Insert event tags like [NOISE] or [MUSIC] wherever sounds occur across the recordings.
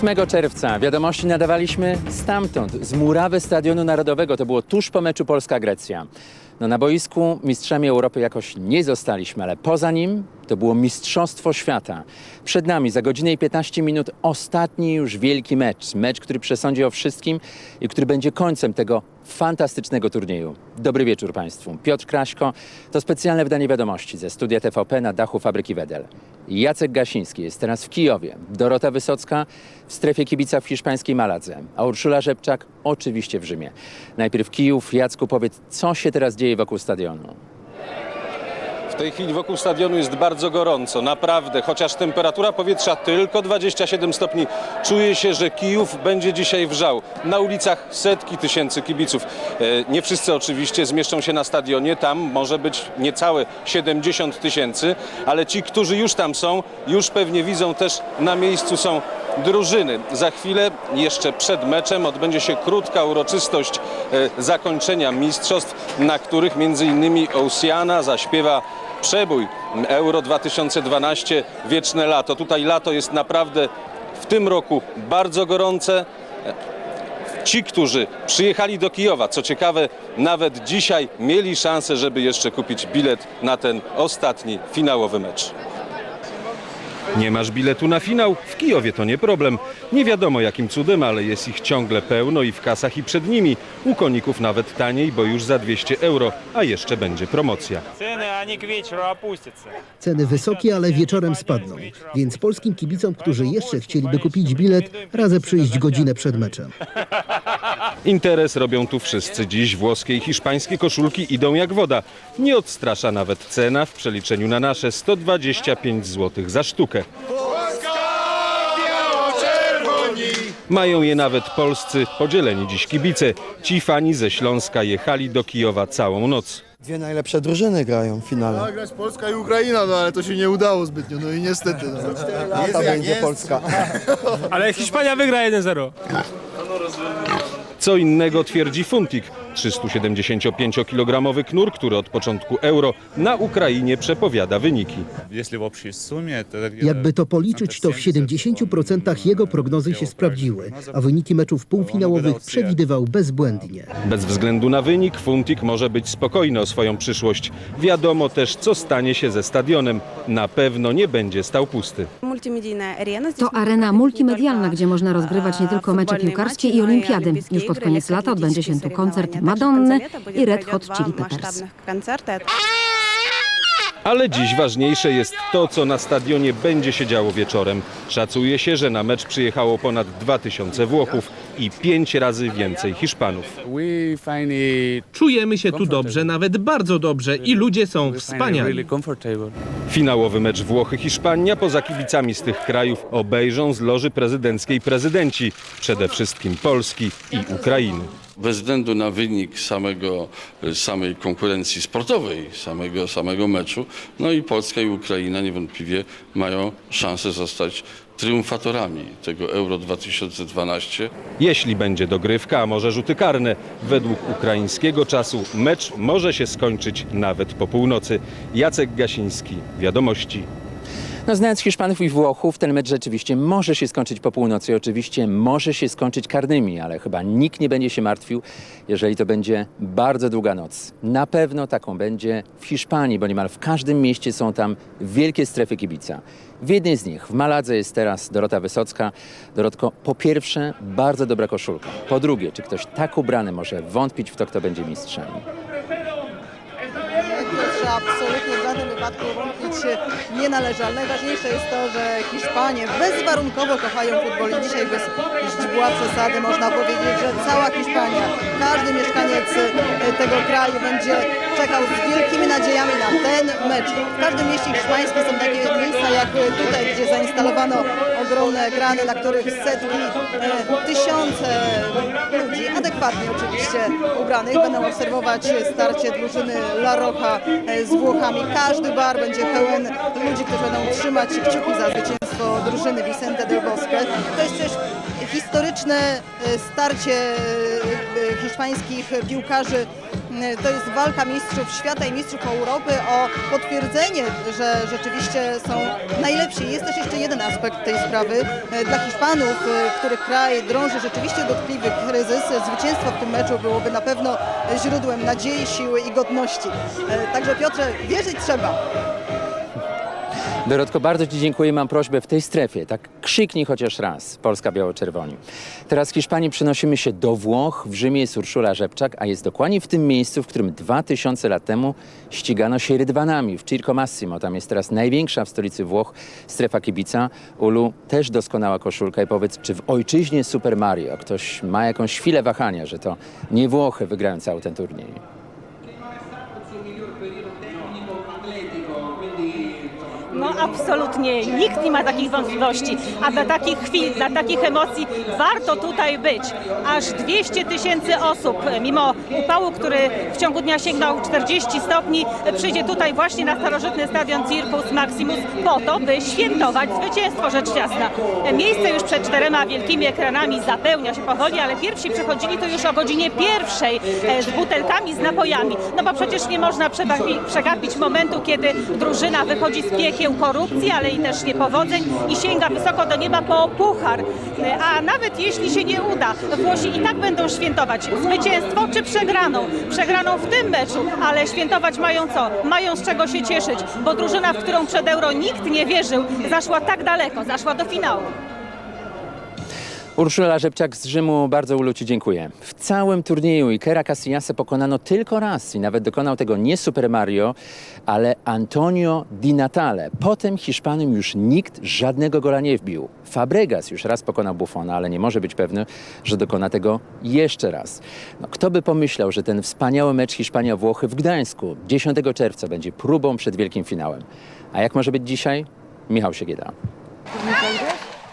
8 czerwca wiadomości nadawaliśmy stamtąd, z murawy Stadionu Narodowego. To było tuż po meczu Polska-Grecja. No na boisku mistrzami Europy jakoś nie zostaliśmy, ale poza nim to było Mistrzostwo Świata. Przed nami za godzinę i 15 minut ostatni już wielki mecz. Mecz, który przesądzi o wszystkim i który będzie końcem tego fantastycznego turnieju. Dobry wieczór Państwu. Piotr Kraśko, to specjalne wydanie wiadomości ze studia TVP na dachu fabryki Wedel. Jacek Gasiński jest teraz w Kijowie, Dorota Wysocka w strefie kibica w hiszpańskiej Maladze, a Urszula Rzepczak oczywiście w Rzymie. Najpierw Kijów. Jacku, powiedz, co się teraz dzieje wokół stadionu? Tej chwili wokół stadionu jest bardzo gorąco, naprawdę, chociaż temperatura powietrza tylko 27 stopni. Czuje się, że Kijów będzie dzisiaj wrzał. Na ulicach setki tysięcy kibiców. E, Nie wszyscy oczywiście zmieszczą się na stadionie, tam może być niecałe 70 tysięcy, ale ci, którzy już tam są, już pewnie widzą też na miejscu są drużyny. Za chwilę, jeszcze przed meczem, odbędzie się krótka uroczystość e, zakończenia mistrzostw, na których między innymi Oceana zaśpiewa przebój Euro 2012 Wieczne Lato. Tutaj lato jest naprawdę w tym roku bardzo gorące. Ci, którzy przyjechali do Kijowa, co ciekawe, nawet dzisiaj mieli szansę, żeby jeszcze kupić bilet na ten ostatni finałowy mecz. Nie masz biletu na finał? W Kijowie to nie problem. Nie wiadomo jakim cudem, ale jest ich ciągle pełno i w kasach i przed nimi. U koników nawet taniej, bo już za 200 euro, a jeszcze będzie promocja. Ceny wysokie, ale wieczorem spadną, więc polskim kibicom, którzy jeszcze chcieliby kupić bilet, radzę przyjść godzinę przed meczem. [LAUGHS] Interes robią tu wszyscy. Dziś włoskie i hiszpańskie koszulki idą jak woda. Nie odstrasza nawet cena w przeliczeniu na nasze 125 zł za sztukę. Mają je nawet polscy, podzieleni dziś kibice. Ci fani ze Śląska jechali do Kijowa całą noc. Dwie najlepsze drużyny grają w finale. Ma grać Polska i Ukraina, no ale to się nie udało zbytnio, no i niestety. No. Lata będzie Polska. Ale Hiszpania wygra 1-0. Co innego twierdzi Funtik, 375-kilogramowy knur, który od początku euro na Ukrainie przepowiada wyniki. Jakby to policzyć, to w 70% jego prognozy się sprawdziły, a wyniki meczów półfinałowych przewidywał bezbłędnie. Bez względu na wynik, Funtik może być spokojny o swoją przyszłość. Wiadomo też, co stanie się ze stadionem. Na pewno nie będzie stał pusty. To arena multimedialna, gdzie można rozgrywać nie tylko mecze piłkarskie i olimpiady. Już pod koniec lata odbędzie się tu koncert Madonny i Red Hot Chili Peppers. Ale dziś ważniejsze jest to, co na stadionie będzie się działo wieczorem. Szacuje się, że na mecz przyjechało ponad 2000 Włochów i pięć razy więcej Hiszpanów. Czujemy się tu dobrze, nawet bardzo dobrze i ludzie są wspaniali. Finałowy mecz Włochy-Hiszpania poza kibicami z tych krajów obejrzą z loży prezydenckiej prezydenci, przede wszystkim Polski i Ukrainy. bez względu na wynik samego, samej konkurencji sportowej, samego, samego meczu, no i Polska i Ukraina niewątpliwie mają szansę zostać triumfatorami tego Euro 2012. Jeśli będzie dogrywka, a może rzuty karne, według ukraińskiego czasu mecz może się skończyć nawet po północy. Jacek Gasiński, Wiadomości, No, znając Hiszpanów i Włochów, ten mecz rzeczywiście może się skończyć po północy. Oczywiście może się skończyć karnymi, ale chyba nikt nie będzie się martwił, jeżeli to będzie bardzo długa noc. Na pewno taką będzie w Hiszpanii, bo niemal w każdym mieście są tam wielkie strefy kibica. W jednej z nich, w Maladze, jest teraz Dorota Wysocka. Dorotko, po pierwsze, bardzo dobra koszulka. Po drugie, czy ktoś tak ubrany może wątpić w to, kto będzie mistrzem? Absolutnie w żadnym wypadku wątpić nie należy, ale najważniejsze jest to, że Hiszpanie bezwarunkowo kochają futbol i dzisiaj bez źdźbła przesady można powiedzieć, że cała Hiszpania, każdy mieszkaniec e, tego kraju będzie czekał z wielkimi nadziejami na ten mecz. W każdym mieście hiszpańskim są takie miejsca jak tutaj, gdzie zainstalowano ogromne ekrany, na których setki, e, tysiące ludzi, adekwatnie oczywiście ubranych, będą obserwować starcie drużyny La Roja e, z Włochami. Każdy bar będzie pełen ludzi, którzy będą trzymać kciuki za zwycięstwo drużyny Vicente del Bosque. To jest też historyczne e, starcie e, hiszpańskich piłkarzy To jest walka mistrzów świata i mistrzów Europy o potwierdzenie, że rzeczywiście są najlepsi. Jest też jeszcze jeden aspekt tej sprawy. Dla Hiszpanów, których kraj drąży rzeczywiście dotkliwy kryzys, zwycięstwo w tym meczu byłoby na pewno źródłem nadziei, siły i godności. Także Piotrze, wierzyć trzeba. Dorotko, bardzo Ci dziękuję. Mam prośbę w tej strefie, tak krzyknij chociaż raz, Polska Biało-Czerwoni. Teraz z Hiszpanii przenosimy się do Włoch. W Rzymie jest Urszula Rzepczak, a jest dokładnie w tym miejscu, w którym 2000 lat temu ścigano się rydwanami w Circo Massimo. Tam jest teraz największa w stolicy Włoch strefa kibica. Ulu, też doskonała koszulka i powiedz, czy w ojczyźnie Super Mario ktoś ma jakąś chwilę wahania, że to nie Włochy wygrają cały ten turniej? No absolutnie nikt nie ma takich wątpliwości, a dla takich chwil, dla takich emocji warto tutaj być. Aż 200 tysięcy osób, mimo upału, który w ciągu dnia sięgnął 40 stopni, przyjdzie tutaj właśnie na starożytny stadion Circus Maximus po to, by świętować zwycięstwo rzecz jasna. Miejsce już przed czterema wielkimi ekranami zapełnia się powoli, ale pierwsi przychodzili tu już o godzinie pierwszej e, z butelkami, z napojami. No bo przecież nie można przegapi- przegapić momentu, kiedy drużyna wychodzi z piekieł korupcji, ale i też niepowodzeń i sięga wysoko do nieba po puchar. A nawet jeśli się nie uda, Włosi i tak będą świętować zwycięstwo czy przegraną. Przegraną w tym meczu, ale świętować mają co? Mają z czego się cieszyć, bo drużyna, w którą przed Euro nikt nie wierzył, zaszła tak daleko, zaszła do finału. Urszula Rzepczak z Rzymu, bardzo Ulu Ci dziękuję. W całym turnieju Ikera Casillasa pokonano tylko raz i nawet dokonał tego nie Super Mario, ale Antonio Di Natale. Potem Hiszpanom już nikt żadnego gola nie wbił. Fabregas już raz pokonał Buffona, ale nie może być pewny, że dokona tego jeszcze raz. No, kto by pomyślał, że ten wspaniały mecz Hiszpania-Włochy w Gdańsku 10 czerwca będzie próbą przed wielkim finałem. A jak może być dzisiaj? Michał Siegieda.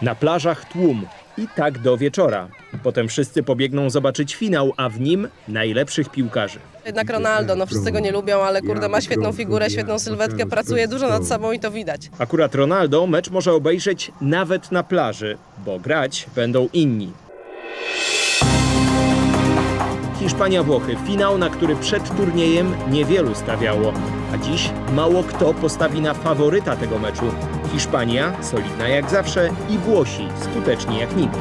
Na plażach tłum. I tak do wieczora. Potem wszyscy pobiegną zobaczyć finał, a w nim najlepszych piłkarzy. Jednak Ronaldo, no wszyscy go nie lubią, ale kurde ma świetną figurę, świetną sylwetkę, pracuje dużo nad sobą i to widać. Akurat Ronaldo mecz może obejrzeć nawet na plaży, bo grać będą inni. Hiszpania-Włochy, finał, na który przed turniejem niewielu stawiało, a dziś mało kto postawi na faworyta tego meczu. Hiszpania, solidna jak zawsze, i Włosi, skuteczni jak nigdy.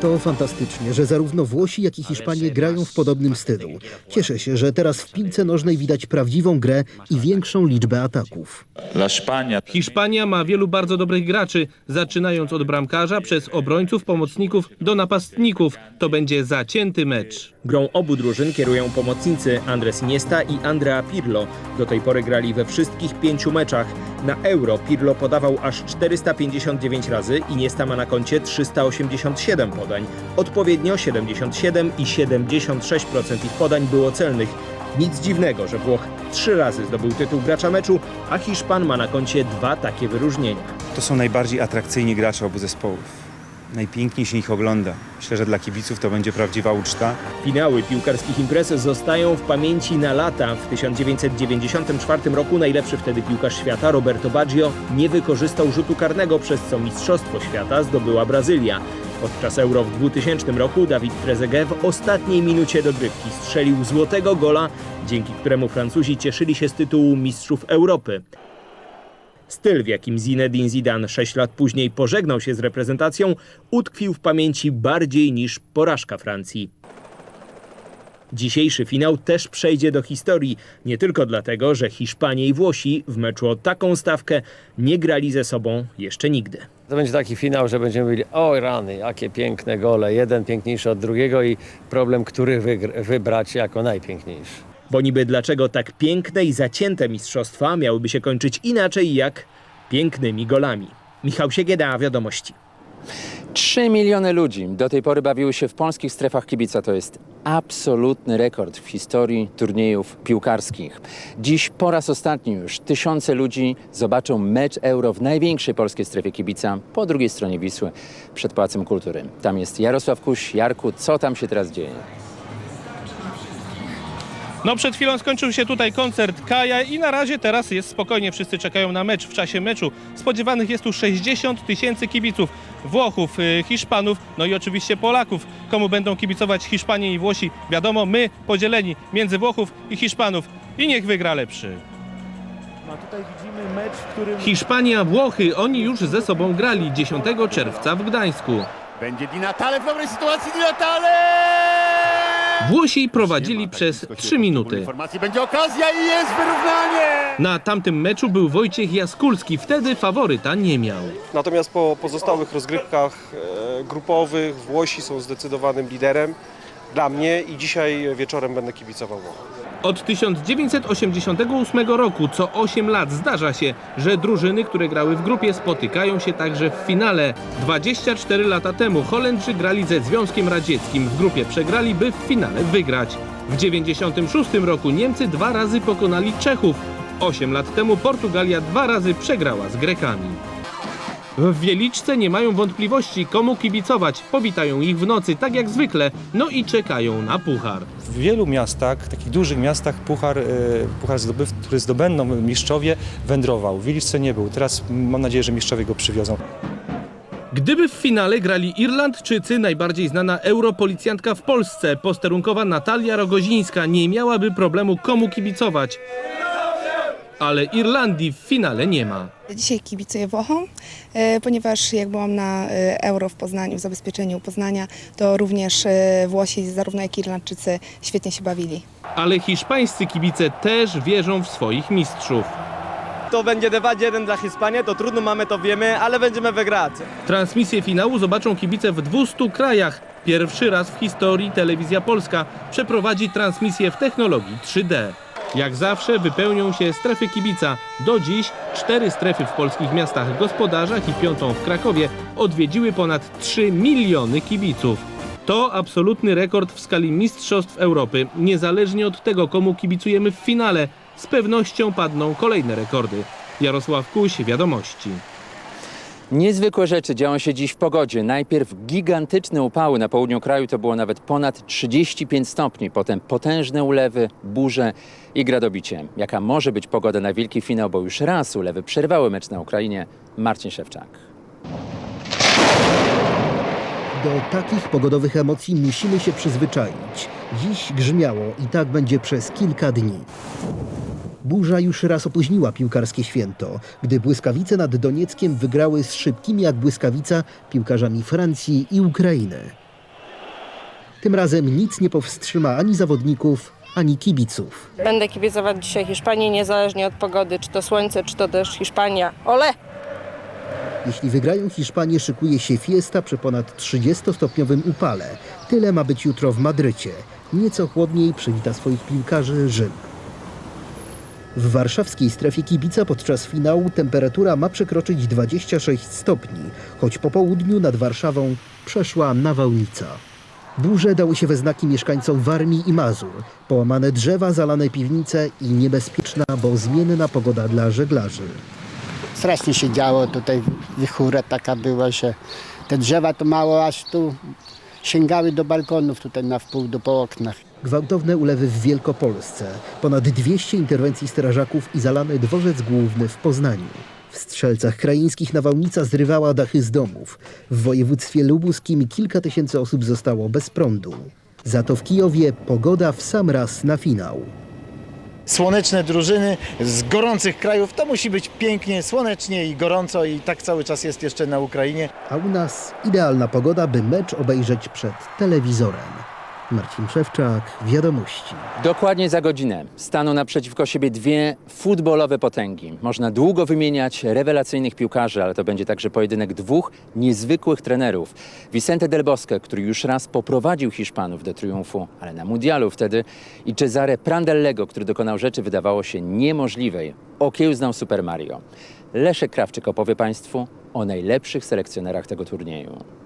To fantastycznie, że zarówno Włosi, jak i Hiszpanie grają w podobnym stylu. Cieszę się, że teraz w piłce nożnej widać prawdziwą grę i większą liczbę ataków. Hiszpania ma wielu bardzo dobrych graczy, zaczynając od bramkarza, przez obrońców, pomocników do napastników. To będzie zacięty mecz. Grą obu drużyn kierują pomocnicy Andres Iniesta i Andrea Pirlo. Do tej pory grali we wszystkich pięciu meczach. Na Euro Pirlo podawał aż 459 razy, Iniesta ma na koncie 387 podań. Odpowiednio 77 i 76% ich podań było celnych. Nic dziwnego, że Włoch trzy razy zdobył tytuł gracza meczu, a Hiszpan ma na koncie dwa takie wyróżnienia. To są najbardziej atrakcyjni gracze obu zespołów. Najpiękniej się ich ogląda. Myślę, że dla kibiców to będzie prawdziwa uczta. Finały piłkarskich imprez zostają w pamięci na lata. W 1994 roku najlepszy wtedy piłkarz świata Roberto Baggio nie wykorzystał rzutu karnego, przez co Mistrzostwo Świata zdobyła Brazylia. Podczas Euro w 2000 roku Dawid Trezeguet w ostatniej minucie dogrywki strzelił złotego gola, dzięki któremu Francuzi cieszyli się z tytułu Mistrzów Europy. Styl, w jakim Zinedine Zidane 6 lat później pożegnał się z reprezentacją, utkwił w pamięci bardziej niż porażka Francji. Dzisiejszy finał też przejdzie do historii, nie tylko dlatego, że Hiszpanie i Włosi w meczu o taką stawkę nie grali ze sobą jeszcze nigdy. To będzie taki finał, że będziemy mówili, oj rany, jakie piękne gole, jeden piękniejszy od drugiego i problem, który wybrać jako najpiękniejszy. Bo niby dlaczego tak piękne i zacięte mistrzostwa miałyby się kończyć inaczej jak pięknymi golami. Michał Siegieda, Wiadomości. 3 miliony ludzi do tej pory bawiły się w polskich strefach kibica. To jest absolutny rekord w historii turniejów piłkarskich. Dziś po raz ostatni już tysiące ludzi zobaczą mecz Euro w największej polskiej strefie kibica po drugiej stronie Wisły przed Pałacem Kultury. Tam jest Jarosław Kuś. Jarku, co tam się teraz dzieje? No przed chwilą skończył się tutaj koncert Kaja i na razie teraz jest spokojnie. Wszyscy czekają na mecz. W czasie meczu spodziewanych jest tu 60 tysięcy kibiców. Włochów, y, Hiszpanów, no i oczywiście Polaków. Komu będą kibicować Hiszpanie i Włosi? Wiadomo, my podzieleni między Włochów i Hiszpanów. I niech wygra lepszy. Hiszpania, Włochy, oni już ze sobą grali 10 czerwca w Gdańsku. Będzie Di Natale w dobrej sytuacji, Di Natale! Włosi prowadzili przez 3 minuty. Informacji będzie okazja i jest wyrównanie! Na tamtym meczu był Wojciech Jaskulski, wtedy faworyta nie miał. Natomiast po pozostałych rozgrywkach e, grupowych Włosi są zdecydowanym liderem dla mnie i dzisiaj wieczorem będę kibicował Włochom. Od 1988 roku co 8 lat zdarza się, że drużyny, które grały w grupie spotykają się także w finale. 24 lata temu Holendrzy grali ze Związkiem Radzieckim. W grupie przegrali, by w finale wygrać. W 96 roku Niemcy dwa razy pokonali Czechów. 8 lat temu Portugalia dwa razy przegrała z Grekami. W Wieliczce nie mają wątpliwości, komu kibicować. Powitają ich w nocy, tak jak zwykle, no i czekają na puchar. W wielu miastach, takich dużych miastach, puchar, e, puchar zdobyw, który zdobędą mistrzowie, wędrował. W Wieliczce nie był. Teraz mam nadzieję, że mistrzowie go przywiozą. Gdyby w finale grali Irlandczycy, najbardziej znana europolicjantka w Polsce, posterunkowa Natalia Rogozińska, nie miałaby problemu komu kibicować. Ale Irlandii w finale nie ma. Dzisiaj kibicuję Włochom, e, ponieważ jak byłam na e, Euro w Poznaniu, w zabezpieczeniu Poznania, to również e, Włosi, zarówno jak i Irlandczycy, świetnie się bawili. Ale hiszpańscy kibice też wierzą w swoich mistrzów. To będzie 2-1 dla Hiszpanii, to trudno mamy, to wiemy, ale będziemy wygrać. Transmisję finału zobaczą kibice w 200 krajach. Pierwszy raz w historii Telewizja Polska przeprowadzi transmisję w technologii 3D. Jak zawsze wypełnią się strefy kibica. Do dziś cztery strefy w polskich miastach gospodarzach i piątą w Krakowie odwiedziły ponad 3 miliony kibiców. To absolutny rekord w skali Mistrzostw Europy. Niezależnie od tego, komu kibicujemy w finale, z pewnością padną kolejne rekordy. Jarosław Kuś, Wiadomości. Niezwykłe rzeczy działy się dziś w pogodzie. Najpierw gigantyczne upały na południu kraju, to było nawet ponad 35 stopni. Potem potężne ulewy, burze i gradobicie. Jaka może być pogoda na wielki finał, bo już raz ulewy przerwały mecz na Ukrainie. Marcin Szewczak. Do takich pogodowych emocji musimy się przyzwyczaić. Dziś grzmiało i tak będzie przez kilka dni. Burza już raz opóźniła piłkarskie święto, gdy błyskawice nad Donieckiem wygrały z szybkimi jak błyskawica piłkarzami Francji i Ukrainy. Tym razem nic nie powstrzyma ani zawodników, ani kibiców. Będę kibicować dzisiaj Hiszpanii, niezależnie od pogody, czy to słońce, czy to deszcz Hiszpania. Ole! Jeśli wygrają Hiszpanię, szykuje się fiesta przy ponad 30-stopniowym upale. Tyle ma być jutro w Madrycie. Nieco chłodniej przywita swoich piłkarzy Rzym. W warszawskiej strefie kibica podczas finału temperatura ma przekroczyć 26 stopni, choć po południu nad Warszawą przeszła nawałnica. Burze dały się we znaki mieszkańcom Warmii i Mazur. Połamane drzewa, zalane piwnice i niebezpieczna, bo zmienna pogoda dla żeglarzy. Strasznie się działo, tutaj wichura taka była, że te drzewa to mało aż tu sięgały do balkonów tutaj na wpół, do po oknach. Gwałtowne ulewy w Wielkopolsce, ponad 200 interwencji strażaków i zalany dworzec główny w Poznaniu. W Strzelcach Kraińskich nawałnica zrywała dachy z domów. W województwie lubuskim kilka tysięcy osób zostało bez prądu. Za to w Kijowie pogoda w sam raz na finał. Słoneczne drużyny z gorących krajów, to musi być pięknie, słonecznie i gorąco i tak cały czas jest jeszcze na Ukrainie. A u nas idealna pogoda, by mecz obejrzeć przed telewizorem. Marcin Szewczak, Wiadomości. Dokładnie za godzinę staną naprzeciwko siebie dwie futbolowe potęgi. Można długo wymieniać rewelacyjnych piłkarzy, ale to będzie także pojedynek dwóch niezwykłych trenerów. Vicente Del Bosque, który już raz poprowadził Hiszpanów do triumfu, ale na mundialu wtedy, i Cesare Prandelego, który dokonał rzeczy wydawało się niemożliwej. Okiełznał Super Mario. Leszek Krawczyk opowie Państwu o najlepszych selekcjonerach tego turnieju.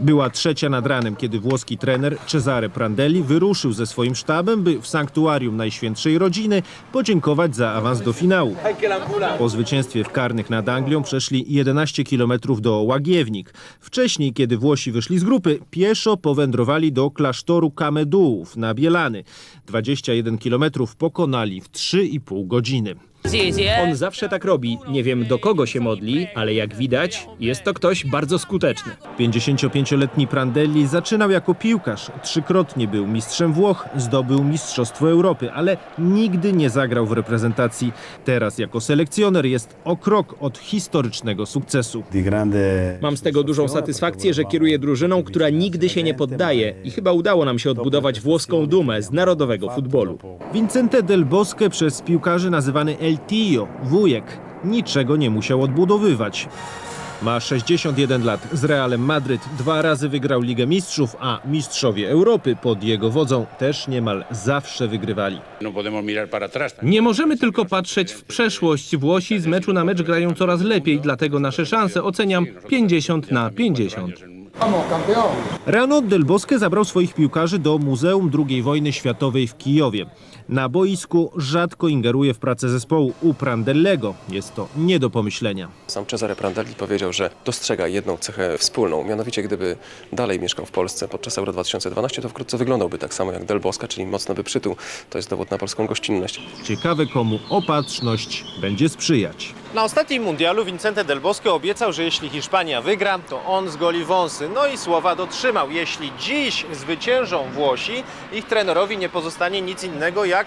Była trzecia nad ranem, kiedy włoski trener Cesare Prandelli wyruszył ze swoim sztabem, by w sanktuarium Najświętszej Rodziny podziękować za awans do finału. Po zwycięstwie w karnych nad Anglią przeszli 11 km do Łagiewnik. Wcześniej, kiedy Włosi wyszli z grupy, pieszo powędrowali do klasztoru Kamedułów na Bielany. 21 km pokonali w 3,5 godziny. On zawsze tak robi. Nie wiem do kogo się modli, ale jak widać, jest to ktoś bardzo skuteczny. 55-letni Prandelli zaczynał jako piłkarz. Trzykrotnie był mistrzem Włoch, zdobył Mistrzostwo Europy, ale nigdy nie zagrał w reprezentacji. Teraz jako selekcjoner jest o krok od historycznego sukcesu. Mam z tego dużą satysfakcję, że kieruję drużyną, która nigdy się nie poddaje i chyba udało nam się odbudować włoską dumę z narodowego futbolu. Vincente Del Bosque przez piłkarzy nazywany El Tio, wujek, niczego nie musiał odbudowywać. Ma 61 lat. Z Realem Madryt dwa razy wygrał Ligę Mistrzów, a mistrzowie Europy pod jego wodzą też niemal zawsze wygrywali. Nie możemy tylko patrzeć w przeszłość. Włosi z meczu na mecz grają coraz lepiej, dlatego nasze szanse oceniam 50 na 50. Rano Del Bosque zabrał swoich piłkarzy do Muzeum II wojny światowej w Kijowie. Na boisku rzadko ingeruje w pracę zespołu u Prandellego. Jest to nie do pomyślenia. Sam Cezare Prandelli powiedział, że dostrzega jedną cechę wspólną, mianowicie gdyby dalej mieszkał w Polsce podczas Euro 2012, to wkrótce wyglądałby tak samo jak Del Bosque, czyli mocno by przytuł. To jest dowód na polską gościnność. Ciekawe komu opatrzność będzie sprzyjać. Na ostatnim mundialu Vincente Del Bosque obiecał, że jeśli Hiszpania wygra, to on zgoli wąsy. No i słowa dotrzymał. Jeśli dziś zwyciężą Włosi, ich trenerowi nie pozostanie nic innego jak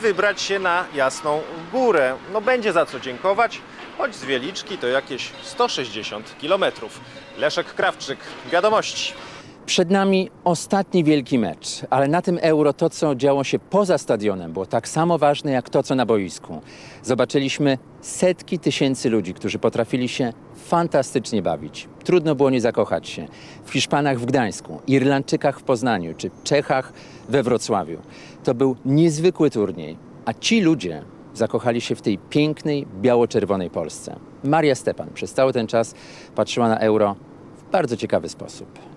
wybrać się na Jasną Górę. No będzie za co dziękować, choć z Wieliczki to jakieś 160 kilometrów. Leszek Krawczyk, Wiadomości. Przed nami ostatni wielki mecz, ale na tym euro to, co działo się poza stadionem, było tak samo ważne jak to, co na boisku. Zobaczyliśmy setki tysięcy ludzi, którzy potrafili się fantastycznie bawić. Trudno było nie zakochać się w Hiszpanach w Gdańsku, Irlandczykach w Poznaniu czy Czechach we Wrocławiu. To był niezwykły turniej, a ci ludzie zakochali się w tej pięknej, biało-czerwonej Polsce. Maria Stepan przez cały ten czas patrzyła na euro w bardzo ciekawy sposób.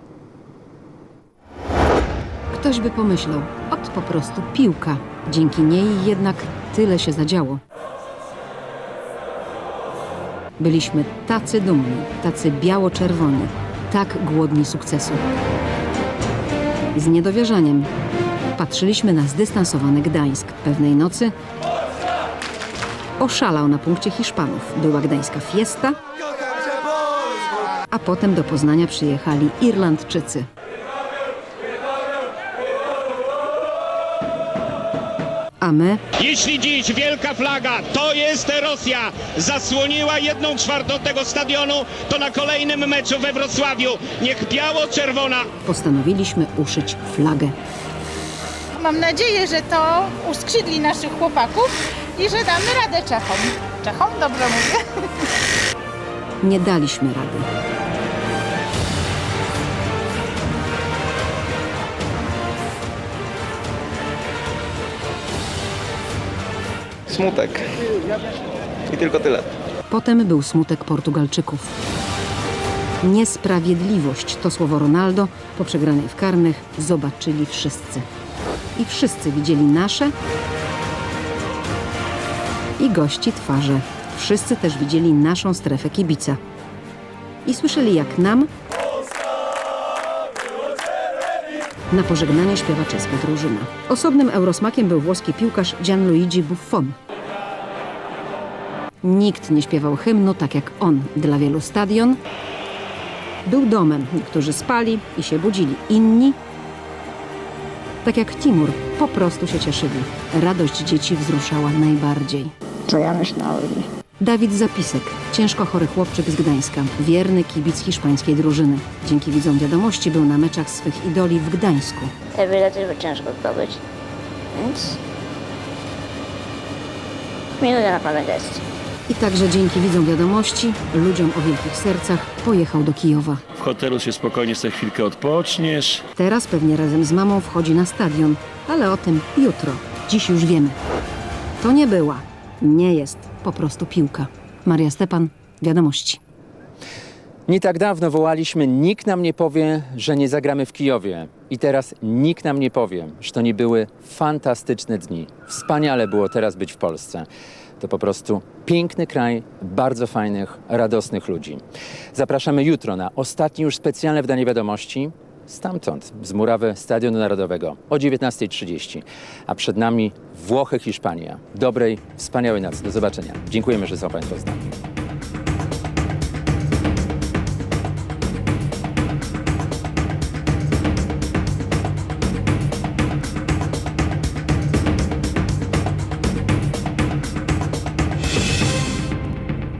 Ktoś by pomyślał, ot po prostu piłka. Dzięki niej jednak tyle się zadziało. Byliśmy tacy dumni, tacy biało-czerwoni, tak głodni sukcesu. Z niedowierzaniem patrzyliśmy na zdystansowany Gdańsk. Pewnej nocy oszalał na punkcie Hiszpanów. Była gdańska fiesta, a potem do Poznania przyjechali Irlandczycy. A my Jeśli dziś wielka flaga to jest Rosja zasłoniła jedną czwartą tego stadionu, to na kolejnym meczu we Wrocławiu niech biało-czerwona postanowiliśmy uszyć flagę. Mam nadzieję, że to uskrzydli naszych chłopaków i że damy radę Czechom. Czechom? Dobrze mówię? Nie daliśmy rady. Smutek. I tylko tyle. Potem był smutek Portugalczyków. Niesprawiedliwość to słowo Ronaldo po przegranej w karnych zobaczyli wszyscy. I wszyscy widzieli nasze i gości twarze. Wszyscy też widzieli naszą strefę kibica. I słyszeli jak nam na pożegnanie śpiewa czeska drużyna. Osobnym eurosmakiem był włoski piłkarz Gianluigi Buffon. Nikt nie śpiewał hymnu tak jak on. Dla wielu stadion był domem. Niektórzy spali i się budzili. Inni, tak jak Timur, po prostu się cieszyli. Radość dzieci wzruszała najbardziej. Co ja myślałem? Dawid Zapisek, ciężko chory chłopczyk z Gdańska, wierny kibic hiszpańskiej drużyny. Dzięki widzom wiadomości był na meczach swych idoli w Gdańsku. Te bilety by ciężko zdobyć, więc minuta na pamięć jest. I także dzięki widzom wiadomości, ludziom o wielkich sercach, pojechał do Kijowa. W hotelu się spokojnie sobie chwilkę odpoczniesz. Teraz pewnie razem z mamą wchodzi na stadion, ale o tym jutro. Dziś już wiemy. To nie była, nie jest po prostu piłka. Maria Stepan, wiadomości. Nie tak dawno wołaliśmy, nikt nam nie powie, że nie zagramy w Kijowie. I teraz nikt nam nie powie, że to nie były fantastyczne dni. Wspaniale było teraz być w Polsce. To po prostu piękny kraj, bardzo fajnych, radosnych ludzi. Zapraszamy jutro na ostatnie już specjalne wydanie wiadomości stamtąd, z murawy Stadionu Narodowego o 19.30. A przed nami Włochy, Hiszpania. Dobrej, wspaniałej nocy. Do zobaczenia. Dziękujemy, że są Państwo z nami.